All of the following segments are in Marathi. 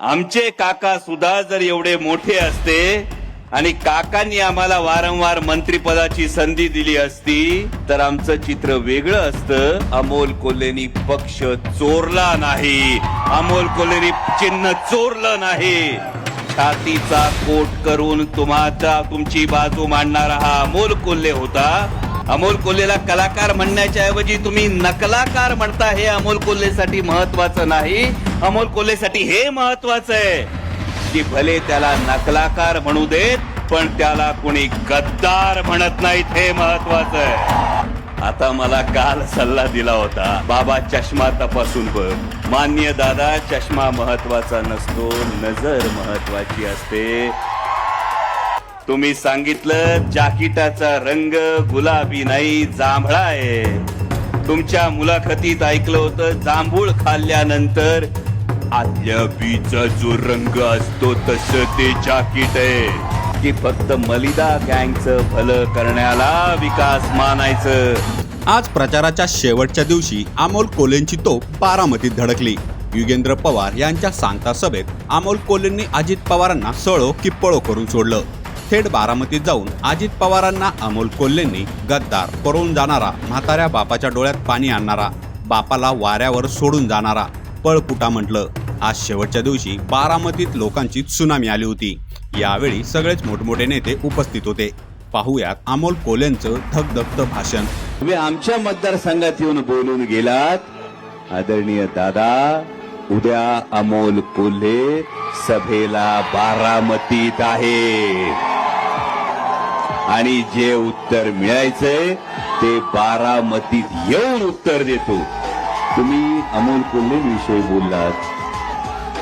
आमचे काका सुद्धा जर एवढे मोठे असते आणि काकांनी आम्हाला वारंवार मंत्रीपदाची संधी दिली असती तर आमचं चित्र वेगळं असतं. अमोल कोल्हेनी पक्ष चोरला नाही. अमोल कोल्हेनी चिन्ह चोरलं नाही. छातीचा कोट करून तुम्हाला तुमची बाजू मांडणारा हा अमोल कोल्हे होता. अमोल कोल्हेला कलाकार म्हणण्याच्या ऐवजी तुम्ही नकलाकार म्हणता हे अमोल कोल्हेसाठी महत्वाचं नाही. अमोल कोल्हेसाठी हे महत्वाचं आहे. की भले त्याला नकलाकार म्हणू देत पण त्याला कोणी गद्दार म्हणत नाहीत हे महत्वाचं आहे. आता मला काल सल्ला दिला होता बाबा चष्मा तपासून बघ. मान्य दादा चष्मा महत्त्वाचा नसतो नजर महत्वाची असते. तुम्ही सांगितलं जाकिटाचा रंग गुलाबी नाही जांभळा आहे. तुमच्या मुलाखतीत ऐकलं होतं जांभूळ खाल्ल्यानंतर आतल्या बीचा जो रंग असतो तस ते जाकीट आहे. की फक्त मलिदा गँगचं भलं करण्याला विकास मानायचं. आज प्रचाराच्या शेवटच्या दिवशी अमोल कोलेंची तोप बारामतीत धडकली. युगेंद्र पवार यांच्या सांगता सभेत अमोल कोलेंनी अजित पवारांना सळो की पळो करून सोडलं. थेट बारामतीत जाऊन अजित पवारांना अमोल कोल्हेंनी गद्दार पळून जाणारा म्हाताऱ्या बापाच्या डोळ्यात पाणी आणणारा बापाला वाऱ्यावर सोडून जाणारा पळपुटा म्हटलं. आज शेवटच्या दिवशी बारामतीत लोकांची सुनामी आली होती. यावेळी सगळेच मोठमोठे नेते उपस्थित होते. पाहूयात अमोल कोलेंचं धगधगत भाषण. तुम्ही आमच्या मतदारसंघात येऊन बोलून गेलात. आदरणीय दादा उद्या अमोल कोल्हे सभेला बारामतीत आहे आणि जे उत्तर मिळायचंय ते बारामतीत येऊन उत्तर देतो. तुम्ही अमोल कोल्हे विषयी बोललात.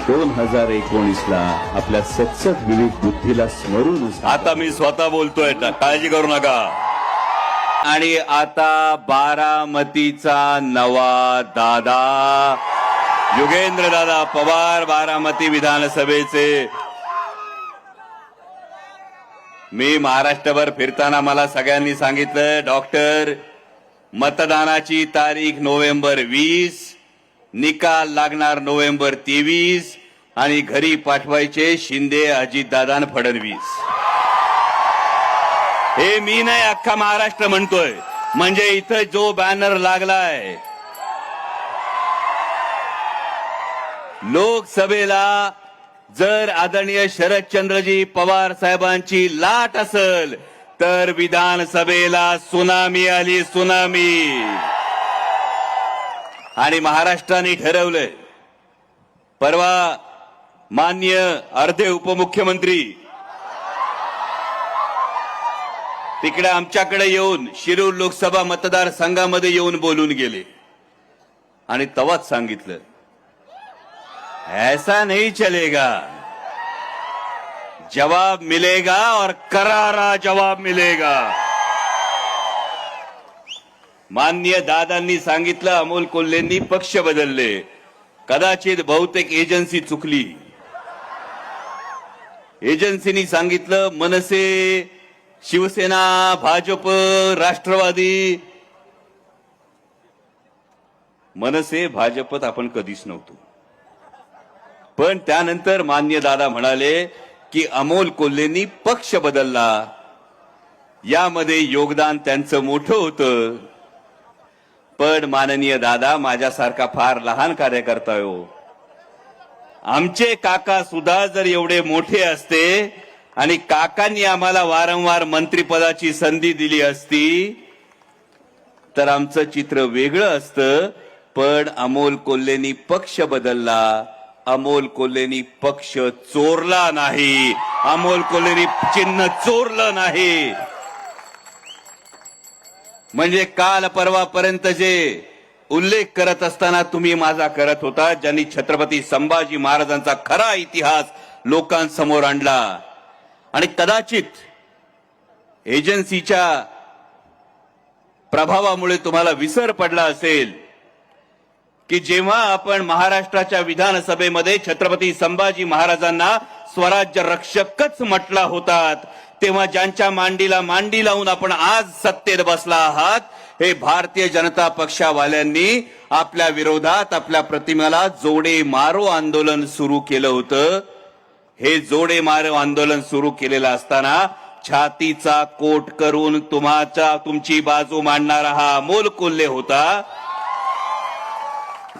दोन हजार एकोणीस ला आपल्या सत्सत विवेक बुद्धीला स्मरून आता मी स्वतः बोलतोय काळजी करू नका. आणि आता बारामतीचा नवा दादा. युगेंद्र दादा पवार बारामती विधानसभेचे. मी महाराष्ट्रभर फिरताना मला सगळ्यांनी सांगितलं डॉक्टर मतदानाची तारीख नोव्हेंबर वीस. निकाल लागणार नोव्हेंबर तेवीस आणि घरी पाठवायचे शिंदे अजितदादा फडणवीस. हे मी नाही अख्खा महाराष्ट्र म्हणतोय. म्हणजे इथं जो बॅनर लागलाय लोकसभेला जर आदरणीय शरदचंद्रजी पवार साहेबांची लाट असेल तर विधानसभेला सुनामी आली सुनामी. आणि महाराष्ट्राने ठरवलंय. परवा मान्य अर्धे उपमुख्यमंत्री तिकडे आमच्याकडे येऊन शिरूर लोकसभा मतदारसंघामध्ये येऊन बोलून गेले. आणि तवाच सांगितलं ऐसा नहीं चलेगा. जवाब मिलेगा और करारा जवाब मिलेगा. मान्य दादांनी सांगितलं अमोल कोल्हेंनी पक्ष बदलले. कदाचित बहुतेक एजन्सी चुकली. एजन्सीनी सांगितलं मनसे शिवसेना भाजप राष्ट्रवादी. मनसे भाजपत आपण कधीच नव्हतो. पण त्यानंतर मान्य दादा म्हणाले की अमोल कोल्हेंनी पक्ष बदलला. यामध्ये योगदान त्यांचं मोठं होतं. पण माननीय दादा माझ्यासारखा फार लहान कार्यकर्ता हो. आमचे काका सुद्धा जर एवढे मोठे असते आणि काकांनी आम्हाला वारंवार मंत्रिपदाची संधी दिली असती तर आमचं चित्र वेगळं असतं. पण अमोल कोल्हेनी पक्ष बदलला. अमोल कोल्हेनी पक्ष चोरला नाही. अमोल कोल्हेनी चिन्ह चोरलं नाही. म्हणजे काल परवापर्यंत जे उल्लेख करत असताना तुम्ही माझा करत होता ज्यांनी छत्रपती संभाजी महाराजांचा खरा इतिहास लोकांसमोर आणला. आणि कदाचित एजन्सीच्या प्रभावामुळे तुम्हाला विसर पडला असेल की जेव्हा आपण महाराष्ट्राच्या विधानसभेमध्ये छत्रपती संभाजी महाराजांना स्वराज्य रक्षकच म्हटला होतात तेव्हा ज्यांच्या मांडीला मांडी लावून आपण आज सत्तेत बसला आहात हे भारतीय जनता पक्षावाल्यांनी आपल्या विरोधात आपल्या प्रतिमेला जोडे मारो आंदोलन सुरू केलं होतं. हे जोडे मारो आंदोलन सुरू केलेलं असताना छातीचा कोट करून तुम्हाच्या तुमची बाजू मांडणारा हा अमोल कोल्हे होता.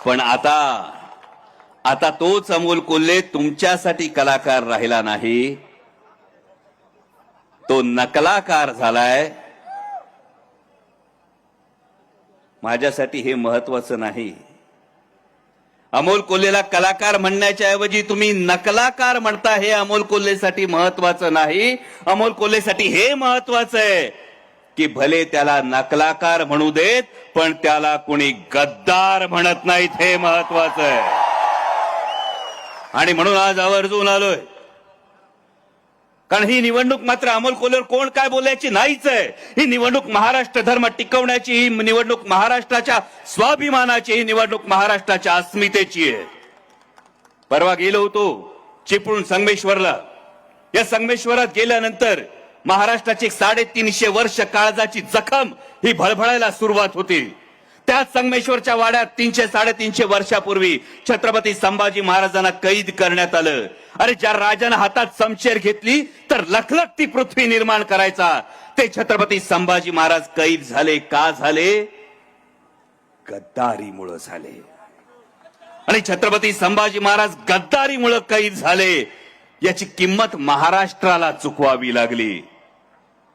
पण आता आता तोच अमोल कोल्हे तुमच्यासाठी कलाकार राहिला नाही. तो नकलाकार झालाय. माझ्यासाठी हे महत्वाचं नाही. अमोल कोल्हेला कलाकार म्हणण्याच्या ऐवजी तुम्ही नकलाकार म्हणता हे अमोल कोल्हेसाठी महत्वाचं नाही. अमोल कोल्हेसाठी हे महत्वाचं आहे की भले त्याला नकलाकार म्हणू देत पण त्याला कोणी गद्दार म्हणत नाहीत हे महत्वाचं आहे. आणि म्हणून आज आवर्जून आलोय. कारण ही निवडणूक मात्र अमोल कोल्हेर कोण काय बोलायची नाहीच आहे. ही निवडणूक महाराष्ट्र धर्म टिकवण्याची ही निवडणूक महाराष्ट्राच्या स्वाभिमानाची ही निवडणूक महाराष्ट्राच्या अस्मितेची आहे. परवा गेलो होतो चिपळूण संगमेश्वरला. या संगमेश्वरात गेल्यानंतर महाराष्ट्राची साडेतीनशे वर्ष काळजाची जखम ही भळभळायला सुरुवात होती. त्याच संगमेश्वरच्या वाड्यात तीनशे साडेतीनशे वर्षापूर्वी छत्रपती संभाजी महाराजांना कैद करण्यात आलं. अरे ज्या राजानं हातात समशेर घेतली तर लखलखती पृथ्वी निर्माण करायचा. ते छत्रपती संभाजी महाराज कैद झाले का झाले? गद्दारीमुळं झाले. आणि छत्रपती संभाजी महाराज गद्दारीमुळं कैद झाले. याची किंमत महाराष्ट्राला चुकवावी लागली.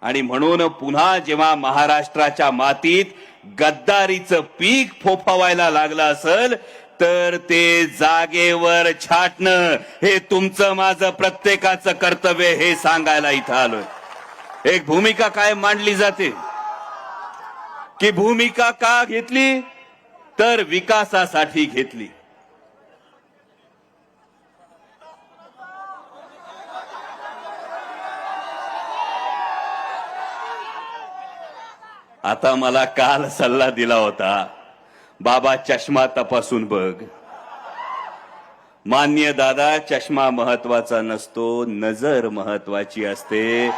आणि म्हणून पुन्हा जेव्हा महाराष्ट्राच्या मातीत गद्दारीचं पीक फोफावायला लागलं असेल तर ते जागेवर छाटणं हे तुमचं माझं प्रत्येकाचं कर्तव्य हे सांगायला इथं आलोय. एक भूमिका काय मांडली जाते. की भूमिका का घेतली? तर विकासासाठी घेतली. आता मला काल सल्ला दिला होता बाबा चष्मा तपासून बघ. मान्य दादा चष्मा महत्त्वाचा नसतो नजर महत्वाची असते.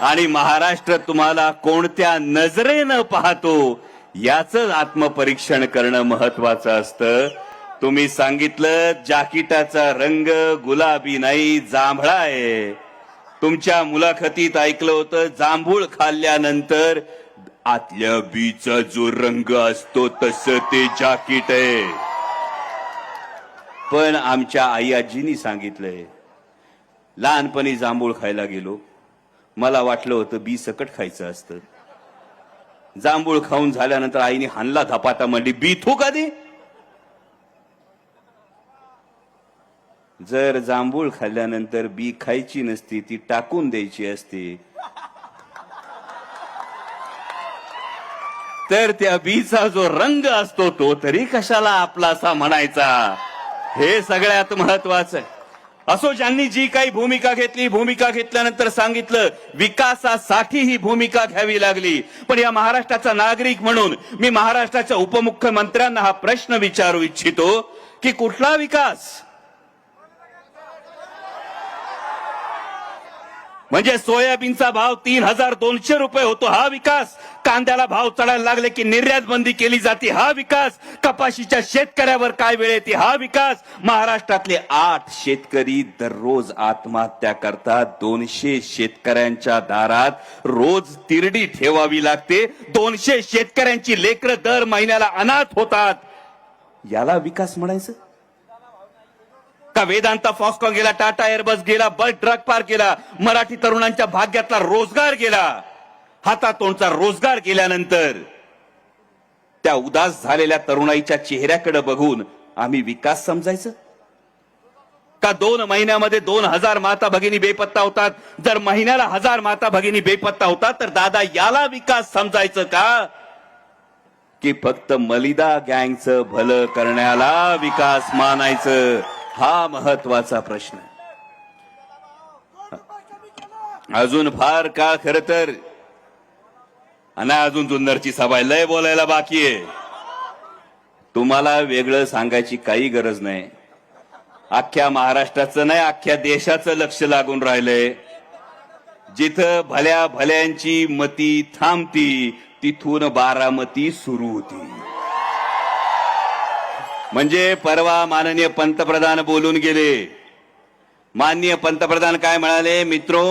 आणि महाराष्ट्र तुम्हाला कोणत्या नजरेनं पाहतो याच आत्मपरीक्षण करणं महत्वाचं असतं. तुम्ही सांगितलं जाकिटाचा रंग गुलाबी नाही जांभळा आहे. तुमच्या मुलाखतीत ऐकलं होतं जांभूळ खाल्ल्यानंतर आतल्या बीचा जो रंग असतो तस ते जाकीट आहे. पण आमच्या आई आजीनी सांगितलंय लहानपणी जांभूळ खायला गेलो. मला वाटलं होतं बी सकट खायचं असतं. जांभूळ खाऊन झाल्यानंतर आईने हानला धपाटा म्हणली बी थू कधी जर जांभूळ खाल्ल्यानंतर बी खायची नसती ती टाकून द्यायची असती. तर त्या बीचा जो रंग असतो तो तरी कशाला आपला असा म्हणायचा? हे सगळ्यात महत्वाचं. असो ज्यांनी जी काही भूमिका घेतली भूमिका घेतल्यानंतर सांगितलं विकासासाठी ही भूमिका घ्यावी लागली. पण या महाराष्ट्राचा नागरिक म्हणून मी महाराष्ट्राच्या उपमुख्यमंत्र्यांना हा प्रश्न विचारू इच्छितो की कुठला विकास? म्हणजे सोयाबीनचा भाव तीन हजार दोनशे रुपये होतो हा विकास. कांद्याला भाव चढायला लागले की निर्यात बंदी केली जाते हा विकास. कपाशीच्या शेतकऱ्यावर काय वेळ येते हा विकास. महाराष्ट्रातले आठ शेतकरी दररोज आत्महत्या करतात. दोनशे शेतकऱ्यांच्या दारात रोज तिरडी ठेवावी लागते. दोनशे शेतकऱ्यांची लेकरं दर महिन्याला अनाथ होतात. याला विकास म्हणायचं? का वेदांता फॉक्सकॉन गेला टाटा एअरबस गेला बस ट्रक पार केला मराठी तरुणांच्या भाग्यातला रोजगार गेला हातातोंडचा रोजगार गेल्यानंतर त्या उदास झालेल्या तरुणाईच्या चेहऱ्याकडे बघून आम्ही विकास समजायचं? का दोन महिन्यामध्ये दोन हजार माता भगिनी बेपत्ता होतात? जर महिन्याला हजार माता भगिनी बेपत्ता होतात तर दादा याला विकास समजायचं का? की फक्त मलिदा गँगचं भलं करण्याला विकास मानायचं. हा महत्त्वाचा प्रश्न अजून फार काळ खर तर? अजून जुन्नरची सभा लय बोलायला बाकी आहे. तुम्हाला वेगळं सांगायची काही गरज नाही. अख्ख्या महाराष्ट्राचं नाही अख्ख्या देशाचं लक्ष लागून राहिलंय. जिथं भल्या भल्यांची मती थांबती तिथून बारामती सुरू होती. म्हणजे परवा माननीय पंतप्रधान बोलून गेले. माननीय पंतप्रधान काय म्हणाले? मित्रो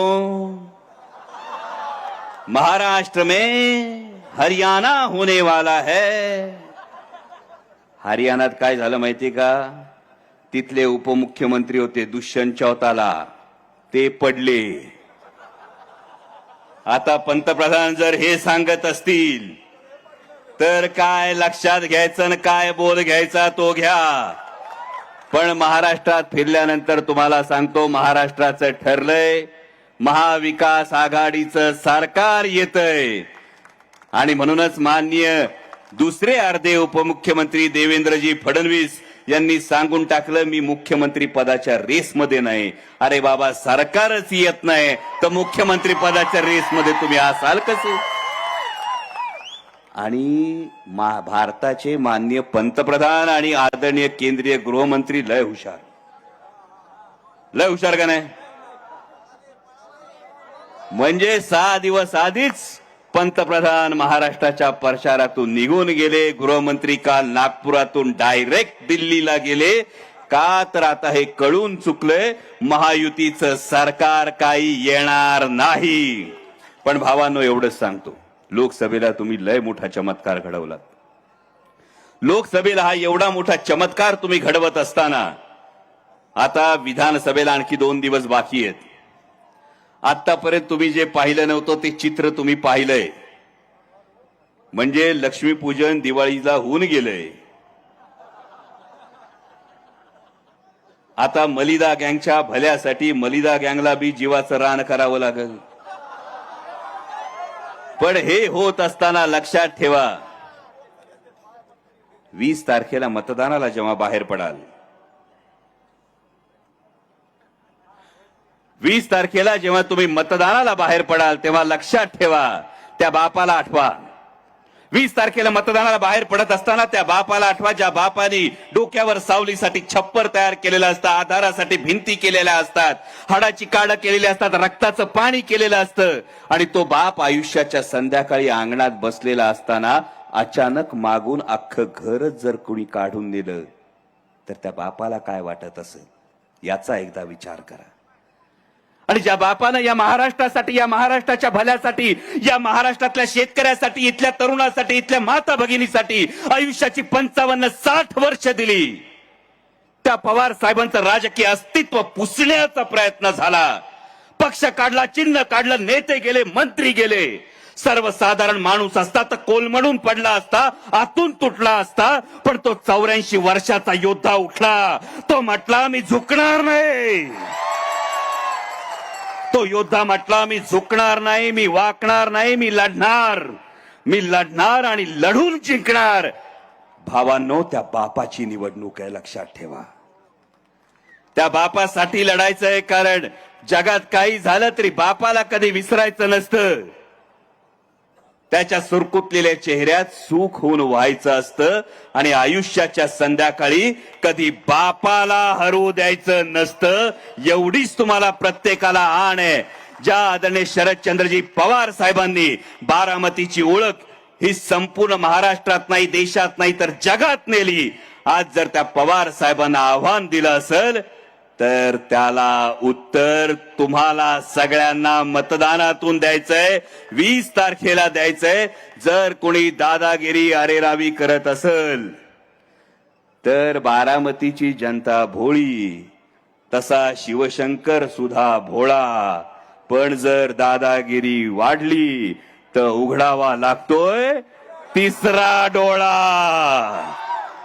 महाराष्ट्र में हरियाणा होने वाला है. हरियाणात काय झालं माहिती का? तिथले उपमुख्यमंत्री होते दुष्यंत चौताला. ते पडले. आता पंतप्रधान जर हे सांगत असतील तर काय लक्षात घ्यायचं आणि काय बोल घ्यायचा तो घ्या. पण महाराष्ट्रात फिरल्यानंतर तुम्हाला सांगतो महाराष्ट्राचं ठरलंय महाविकास आघाडीचं सरकार येतंय. आणि म्हणूनच माननीय दुसरे अर्धे उपमुख्यमंत्री देवेंद्रजी फडणवीस यांनी सांगून टाकलं मी मुख्यमंत्री पदाच्या रेसमध्ये नाही. अरे बाबा सरकारच येत नाही. तर मुख्यमंत्री पदाच्या रेसमध्ये तुम्ही असाल कसे? आणि मा- भारताचे माननीय पंतप्रधान आणि आदरणीय केंद्रीय गृहमंत्री लय हुशार. लय हुशार का नाही? म्हणजे सहा दिवस आधीच पंतप्रधान महाराष्ट्राच्या प्रचारातून निघून गेले. गृहमंत्री काल नागपुरातून डायरेक्ट दिल्लीला गेले. का तर आता हे कळून चुकलंय महायुतीचं सरकार काही येणार नाही. पण भावांनो एवढंच सांगतो. लोकसभेला तुम्ही लय मोठा चमत्कार घडवलात. लोकसभेला हा एवढा मोठा चमत्कार तुम्ही घडवत असताना आता विधानसभेला आणखी दोन दिवस बाकी आहेत. आतापर्यंत तुम्ही जे पाहिलं नव्हतं ते चित्र तुम्ही पाहिलंय. म्हणजे लक्ष्मीपूजन दिवाळीला होऊन गेलंय. आता मलिदा गँगच्या भल्यासाठी मलिदा गँगला बी जीवाचं रान करावं लागेल. पण हे होत असताना लक्षात ठेवा. वीस तारखेला मतदानाला जेव्हा बाहेर पडाल. वीस तारखेला जेव्हा तुम्ही मतदानाला बाहेर पडाल तेव्हा लक्षात ठेवा. त्या बापाला आठवा. वीस तारखेला मतदानाला बाहेर पडत असताना त्या बापाला आठवा ज्या बापाने डोक्यावर सावलीसाठी छप्पर तयार केलेलं असतं आधारासाठी भिंती केलेल्या असतात हाडाची काडं केलेली असतात रक्ताचं पाणी केलेलं असतं आणि तो बाप आयुष्याच्या संध्याकाळी अंगणात बसलेला असताना अचानक मागून अख्खं घरच जर कुणी काढून दिलं तर त्या बापाला काय वाटत असेल? याचा एकदा विचार करा. आणि ज्या बापानं या महाराष्ट्रासाठी या महाराष्ट्राच्या भल्यासाठी या महाराष्ट्रातल्या शेतकऱ्यासाठी इथल्या तरुणासाठी इथल्या माता भगिनीसाठी आयुष्याची पंचावन्न साठ वर्ष दिली. त्या पवार साहेबांचं राजकीय अस्तित्व पुसण्याचा प्रयत्न झाला. पक्ष काढला चिन्ह काढलं नेते गेले मंत्री गेले. सर्वसाधारण माणूस असता तर कोलमडून पडला असता आतून तुटला असता पण तो चौऱ्याऐंशी वर्षाचा योद्धा उठला. तो म्हटला मी झुकणार नाही. तो योद्धा म्हटला मी झुकणार नाही मी वाकणार नाही मी लढणार. मी लढणार आणि लढून जिंकणार. भावांनो त्या बापाची निवडणूक आहे लक्षात ठेवा. त्या बापासाठी लढायचंय कारण जगात काही झालं तरी बापाला कधी विसरायचं नसतं. त्याच्या सुरकुतलेल्या चेहऱ्यात सुख होऊन व्हायचं असतं आणि आयुष्याच्या संध्याकाळी कधी बापाला हरवू द्यायचं नसतं एवढीच तुम्हाला प्रत्येकाला आण आहे. ज्या आदरणीय शरदचंद्रजी पवार साहेबांनी बारामतीची ओळख ही संपूर्ण महाराष्ट्रात नाही देशात नाही तर जगात नेली. आज जर त्या पवार साहेबांना आव्हान दिलं असेल तर त्याला उत्तर तुम्हाला सगळ्यांना मतदानातून द्यायचंय. वीस तारखेला द्यायचंय. जर कोणी दादागिरी अरेरावी करत असेल तर बारामतीची जनता भोळी तसा शिवशंकर सुद्धा भोळा. पण जर दादागिरी वाढली तर उघडावा लागतोय तिसरा डोळा.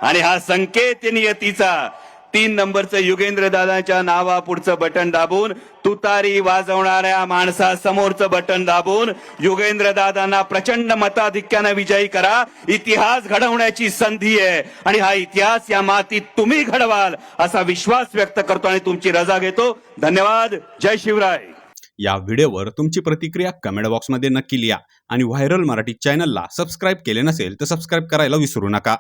आणि हा संकेत नियतीचा तीन नंबरचं युगेंद्र दादाच्या नावा पुढचं बटन दाबून तुतारी वाजवणाऱ्या माणसासमोरचं बटन दाबून युगेंद्र दादांना प्रचंड मताधिक्यानं विजयी करा. इतिहास घडवण्याची संधी आहे आणि हा इतिहास या मातीत तुम्ही घडवाल असा विश्वास व्यक्त करतो आणि तुमची रजा घेतो. धन्यवाद. जय शिवराय. या व्हिडिओवर तुमची प्रतिक्रिया कमेंट बॉक्समध्ये नक्की लिहा आणि व्हायरल मराठी चॅनलला सबस्क्राईब केले नसेल तर सबस्क्राईब करायला विसरू नका.